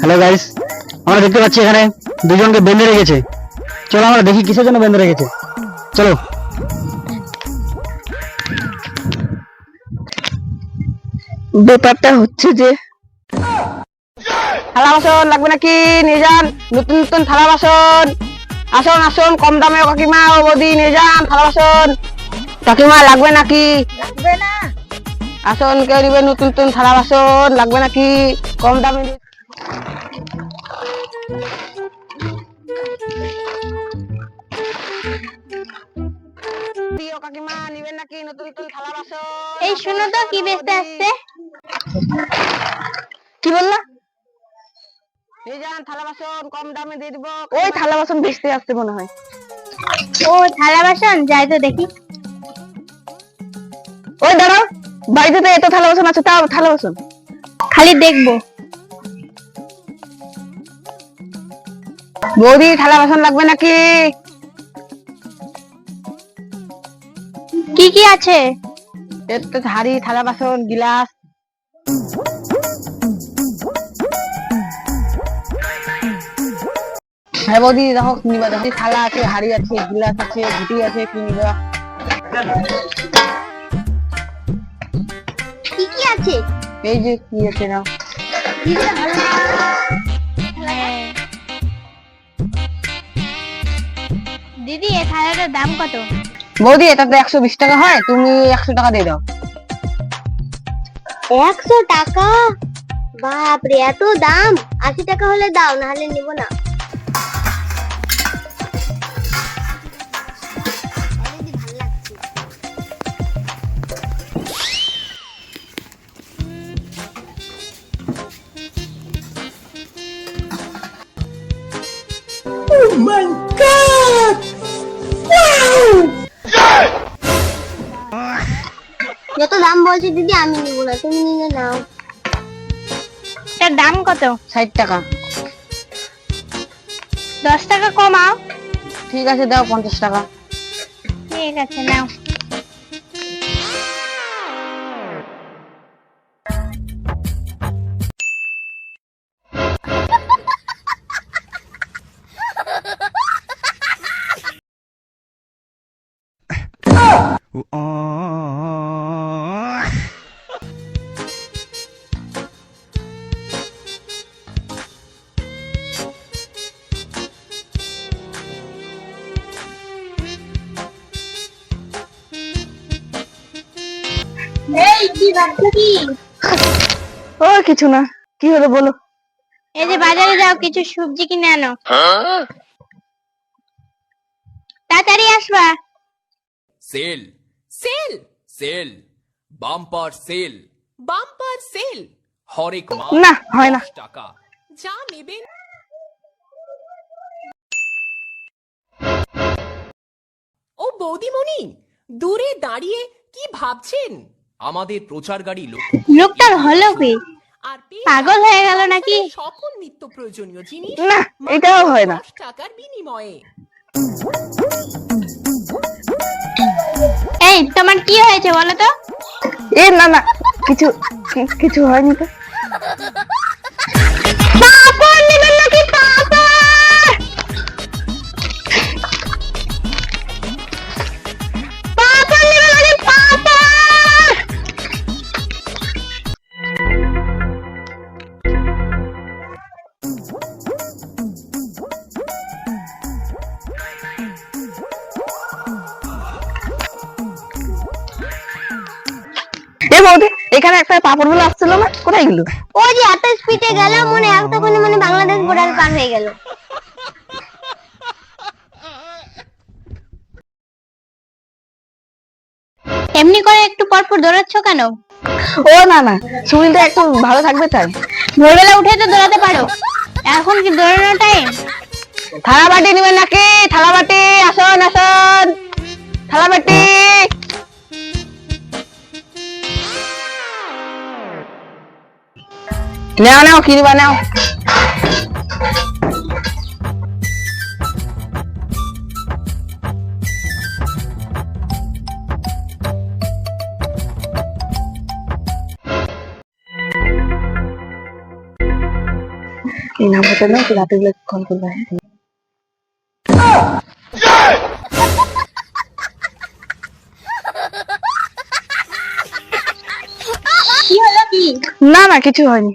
Hello guys আমরা দেখতে পাচ্ছি এখানে দুজনকে বেঁধে রেখেছে। চলো আমরা দেখি কিসের জন্য বেঁধে রেখেছে। চলো। ব্যাপারটা হচ্ছে যে থালা বাসন লাগবে নাকি? নিয়ে যান। নতুন নতুন থালা বাসন। আসুন আসুন কম দামে কাকিমা ও বৌদি নিয়ে যান থালা বাসন। কাকিমা লাগবে নাকি? লাগবে না। আসুন কেউ নিবে নতুন নতুন থালা বাসন। লাগবে নাকি? কম দামে কাকিমা নিবেন নাকি নতুন নতুন থালা বাসন? এই শোনো তো কি বেচতে আসছে? কি বললা? নিয়ে যান থালা বাসন কম দামে দিয়ে দিব। ওই থালা বাসন বেচতে আসতে মনে হয়। ও থালা বাসন? যাই তো দেখি। ওই দাঁড়াও বাড়িতে তো এত থালা বাসন আছে তাও থালা বাসন। খালি দেখব। বৌদি থালা বাসন লাগবে নাকি? কি কি আছে? এর তো হাড়ি থালা বাসন গিলাস। হ্যাঁ বৌদি দেখো নিবা? দেখো থালা আছে হাড়ি আছে গিলাস আছে ঘুটি আছে কি নিবা? কি কি আছে? এই যে কি আছে না। দিদি এই থালাটার দাম কত? বৌদি এটা তো একশো বিশ টাকা হয় তুমি একশো টাকা দিয়ে দাও। একশো টাকা? বাপরে এত দাম? আশি টাকা হলে দাও না হলে নিব না। যত দাম বলছি দিদি আমি নিব না তুমি নিয়ে নাও। এটার দাম কত? ষাট টাকা। দশ টাকা কমাও। ঠিক আছে দাও পঞ্চাশ টাকা। ঠিক আছে নাও। এই কি ভাবছ কি? ও কিছু না। কি হলো বলো? এই যে বাজারে যাও কিছু সবজি কিনে আনো। তাড়াতাড়ি আসবা। Sale sale sale bumper sale bumper sale হরেক না হয় না। টাকা। যা নেবেন ও বৌদিমণি দূরে দাঁড়িয়ে কি ভাবছেন? আমাদের প্রচার গাড়ি লক্ষ্য লোকটার হলো কি? আর পেয়ে পাগল হয়ে গেল নাকি? সকল নিত্য প্রয়োজনীয় জিনিস না এটাও হয় না। দশ টাকার বিনিময়ে। এই তোমার কি হয়েছে বলো তো? এ না না কিছু কি- কিছু হয়নি তো। এ বৌদি এখানে একটা পাপড়গুলো আসছিল না? কোথায় গেল? ওই যে এত স্পিডে গেল মনে হয় এতক্ষণে মানে বাংলাদেশ বর্ডার পার হয়ে গেল। এমনি করে একটু পর পর দৌড়াচ্ছ কেন? ও না না শরীরটা একটু ভালো থাকবে তাই। ভোরবেলা উঠে তো দৌড়াতে পারো। এখন কি দৌড়ানোর টাইম থালা বাটি নেবেন নাকি? থালা বাটি আসুন আসুন। থালা বাটি। নাও নাও কি নিবা নাও এই নাম্বারটা না রাতে বেলা কল করবে কি হলো কি না না কিছু হয়নি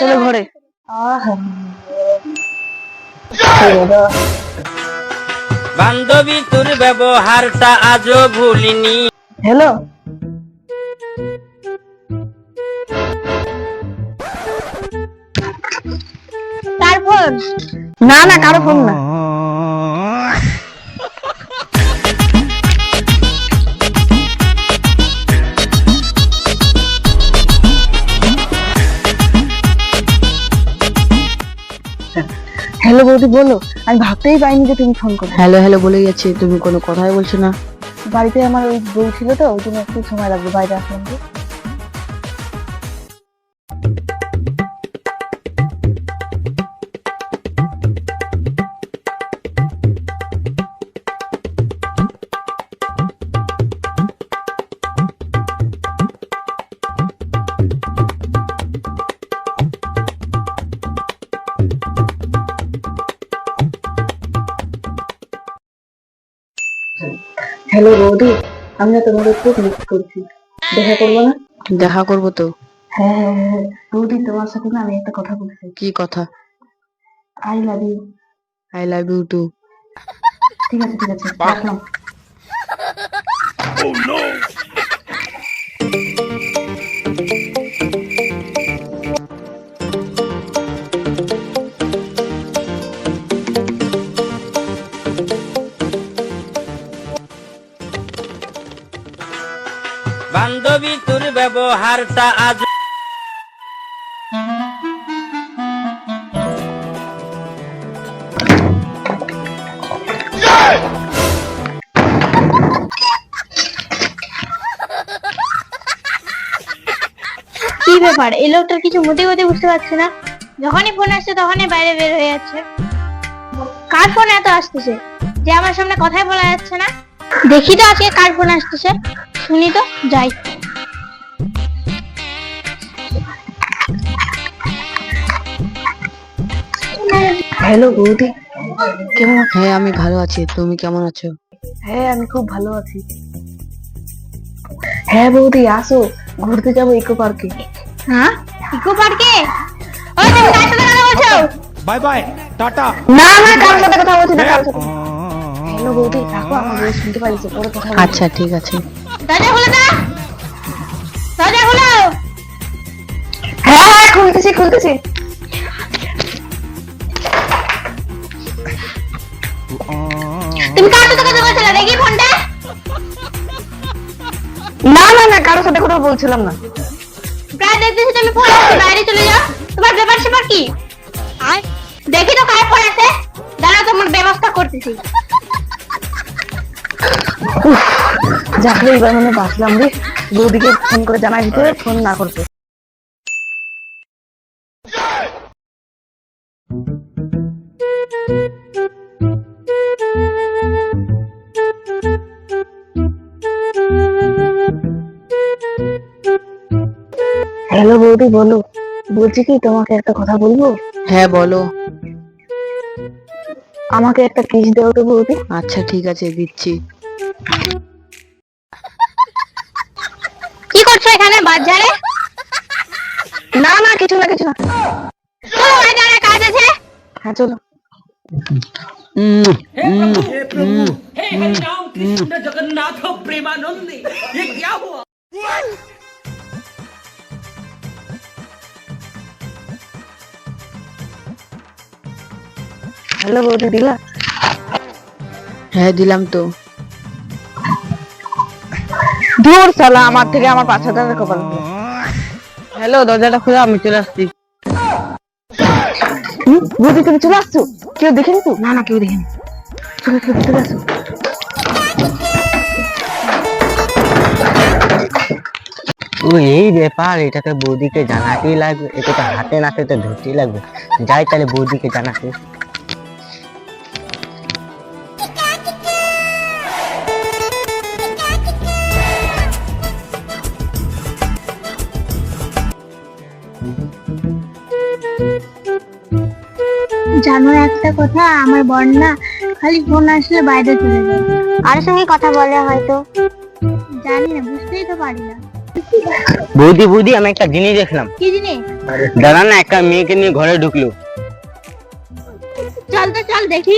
চলো ঘরে। বান্ধবী তোর ব্যবহারটা আজও ভুলিনি। হ্যালো? তারপর না না কারও ফোন না। হ্যালো বৌদি বলো। আমি ভাবতেই পাইনি যে তুমি ফোন করো হ্যালো হ্যালো বলে যাচ্ছে তুমি কোনো কথাই বলছো না। বাড়িতে আমার ওই বউ ছিল তো ওই জন্য একটু সময় লাগবে বাইরে আসলাম হ্যালো রোদি আমি না তোমাদের খুব মিস করছি। দেখা করব না? দেখা করব তো। হ্যাঁ হ্যাঁ হ্যাঁ বৌদি তোমার সাথে না আমি একটা কথা বলছি। কি কথা? I love you I love you too ঠিক আছে ঠিক আছে। রাখলাম। বান্ধবী ব্যবহারটা আজ কি ব্যাপার? এই লোকটার কিছু মতে গতি বুঝতে পারছি না। যখনই ফোন আসছে তখনই বাইরে বের হয়ে যাচ্ছে। কার ফোন এত আসতেছে? যে আমার সামনে কথাই বলা যাচ্ছে না। দেখি তো আজকে কার ফোন আসতেছে। শুনি তো, যাই। হ্যালো বৌদি। কেমন হ্যাঁ আমি ভালো আছি। তুমি কেমন আছো? হ্যাঁ আমি খুব ভালো আছি। হ্যাঁ বৌদি আসো। ঘুরতে যাব ইকো পার্কে। হ্যাঁ? ইকো পার্কে? হ্যাঁ। বাই বাই টাটা। না না কার সাথে কথা বলছি না কার সাথে। হ্যাঁ। হ্যালো বৌদি রাখো আমার শুনতে পরে কথা আচ্ছা ঠিক আছে। হ্যাঁ হ্যাঁ খুলতেছি খুলতেছি। তুমি কার সাথে কথা বলছিলে? দেখি ফোনটা। না না না কারোর সাথে কথা বলছিলাম না। প্রায় দেখতেছি তুমি ফোন বাইরে চলে যাও। তোমার ব্যাপার সেপার কি দেখি তো কার ফোন আছে। দাঁড়াও তোমার ব্যবস্থা করতেছি। যাকে এবার মানে বাঁচলাম রে। বৌদিকে ফোন করে জানাই দিতে ফোন না করতে। হ্যালো বৌদি বলো বলছি কি তোমাকে একটা কথা বলবো হ্যাঁ বলো আমাকে একটা কিস দাও তো বৌদি আচ্ছা ঠিক আছে দিচ্ছি কি করছো এখানে বাজারে না না কিছু না কিছু না চলো বাজারে কাজ আছে হ্যাঁ চলো উম, উম, উম। हे हरिनाम कृष्ण जगन्नाथ प्रेमानंद ये क्या हुआ হ্যালো বৌদি দিলা? হ্যাঁ দিলাম তো। দূর সালা আমার থেকে আমার পাঁচ হাজার কপাল। হ্যালো দরজাটা খুলে আমি চলে আসছি। বৌদি তুমি চলে আসছো? কেউ দেখেনি তো? না না কেউ দেখেনি। চলে চলে চলে আসো। এই ব্যাপার এটাকে বৌদিকে জানাতেই লাগবে এটা তো হাতে নাতে তো ধরতেই লাগবে। যাই তাহলে বৌদিকে জানাতে। জানো একটা কথা আমার বন্যা খালি ফোন আসলে বাইরে চলে যায়। কারোর সঙ্গে কথা বলে হয়তো। জানি না বুঝতেই তো পারি না। বৌদি বৌদি আমি একটা জিনিস দেখলাম। কি জিনিস? দাদা না একটা মেয়েকে নিয়ে ঘরে ঢুকলো। চল তো চল দেখি।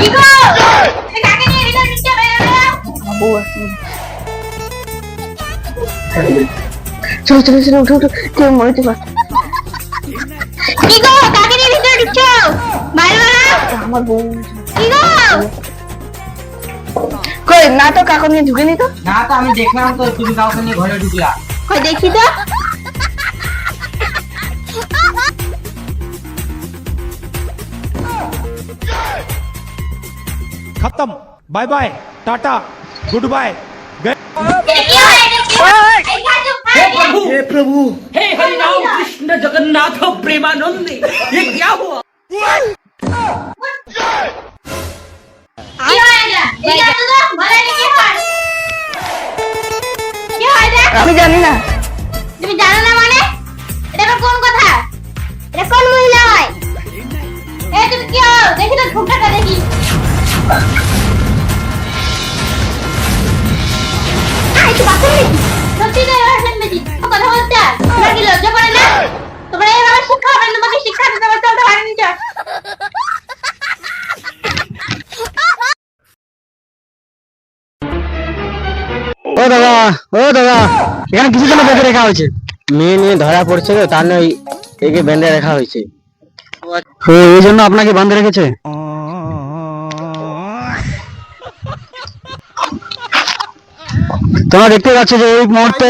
কি চলো চলো চলো উঠো উঠো কেউ মরে যেতে পারে কি গো কাকে নিয়ে ভিতরে ঢুকছো বাইরে বেরো আমার বউ কি গো কই না তো কাকু নিয়ে ঢুকে নি তো না তো আমি দেখলাম তো তুমি কাউকে নিয়ে ঘরে ঢুকলা কই দেখি তো खत्म bye bye tata goodbye Khaju हे हरिराम कृष्ण जगन्नाथ प्रेमानंद ये क्या हुआ কি হয় এটা এই খাজু তো বলে নি কি হয় কি হয় এটা আমি জানি না তুমি জানো না মানে এটা আবার কোন কথা এটা কোন মহিলা হয় এই তুমি কি হও দেখি তো ঠোঁটাটা দেখি দাদা ও দাদা এখানে কিছু জন্য বেঁধে রাখা হয়েছে। মেয়ে নিয়ে ধরা পড়ছে তো তার নয় একে বেঁধে রাখা হয়েছে। ও এই জন্য আপনাকে বাঁধে রেখেছে? তোমরা দেখতে পাচ্ছ যে এই মুহূর্তে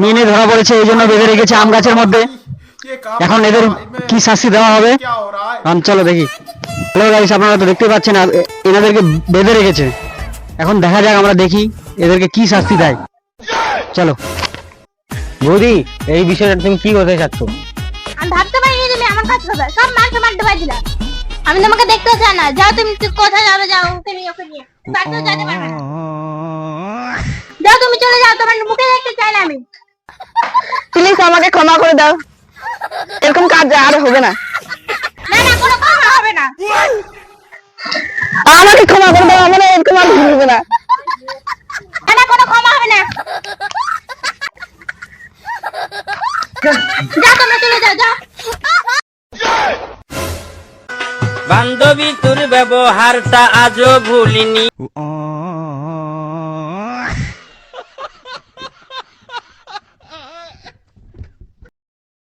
মেয়ে নিয়ে ধরা পড়েছে এই জন্য বেঁধে রেখেছে আম গাছের মধ্যে। এখন এদের কি শাস্তি দেওয়া হবে? আম চলো দেখি। হ্যালো গাইস আপনারা তো দেখতে পাচ্ছেন এনাদেরকে বেঁধে রেখেছে। এখন দেখা যাক আমরা দেখি। এদেরকে কি শাস্তি দেয়? চলো। বৌদি এই বিষয়টা তুমি কি করতে চাচ্ছ? আমি ভাবতে পারিনি তুমি আমার কাছে হবে সব মান সম্মান ডুবাই দিলা আমি তোমাকে দেখতে চাই না। যাও তুমি কোথায় যাবে? যাও ওকে নিয়ে ওকে নিয়ে। বাড়িতেও যেতে পারবে না। যাও তুমি চলে যাও তোমার মুখে দেখতে চাই না আমি। প্লিজ আমাকে ক্ষমা করে দাও। এরকম কাজ আর হবে না। না না কোনো কথা হবে না। আমাকে ক্ষমা করে দাও আমার এরকম আর হবে না না কোনো ক্ষমা হবে না যাও তোমরা বান্ধবী তোর ব্যবহারটা আজও ভুলিনি।